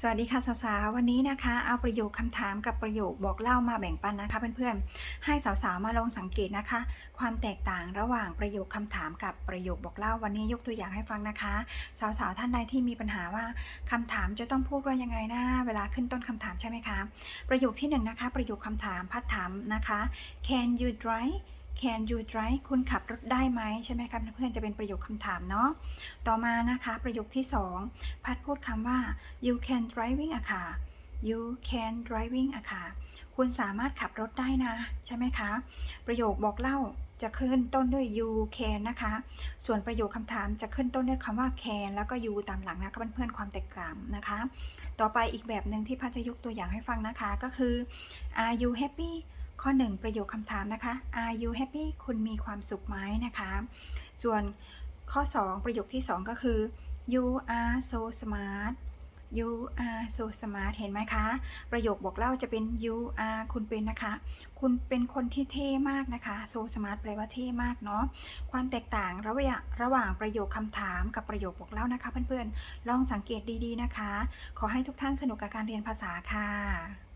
สวัสดีค่ะสาวๆวันนี้นะคะ เอาประโยคคำถามกับประโยคบอกเล่ามาแบ่งปันนะคะเพื่อนๆให้สาวๆมาลองสังเกตนะคะ ความแตกต่างระหว่างประโยคคำถามกับประโยคบอกเล่าวันนี้ยกตัวอย่างให้ฟังนะคะ สาวๆท่านใดที่มีปัญหาว่าคำถามจะต้องพูดว่ายังไงนะเวลาขึ้นต้นคำถามใช่ไหมคะประโยคที่หนึ่งนะคะประโยคคำถามพัดถามนะคะ Can you drive Can you drive คุณขับรถได้ไหมใช่ไหมคะเพื่อนจะเป็นประโยคคำถามเนาะต่อมานะคะประโยคที่สองพัดพูดคำว่า you can driving อะค่ะ you can driving อะค่ะคุณสามารถขับรถได้นะ ใช่ไหมคะ ประโยคบอกเล่าจะขึ้นต้นด้วย you can นะคะ ส่วนประโยคคำถามจะขึ้นต้นด้วยคำว่า can แล้วก็ you ตามหลังนะคะเพื่อนๆความแตกต่างนะคะ ต่อไปอีกแบบหนึ่งที่พัดจะยกตัวอย่างให้ฟังนะคะก็คือ are you happy ข้อ 1 ประโยคคำถามนะคะ are you happy คุณมีความสุขไหมนะคะ ส่วนข้อ 2 ประโยคที่ 2 ก็คือ you are so smart you are so smart เห็นไหมคะ ประโยคบอกเล่าจะเป็น you are คุณเป็นนะคะ คุณเป็นคนที่เท่มากนะคะ so smart แปลว่าเท่มากเนาะ ความแตกต่างระหว่างระหว่างประโยคคำถามกับประโยคบอกเล่านะคะเพื่อนๆ ลองสังเกตดีๆนะคะ ขอให้ทุกท่านสนุกกับการเรียนภาษาค่ะ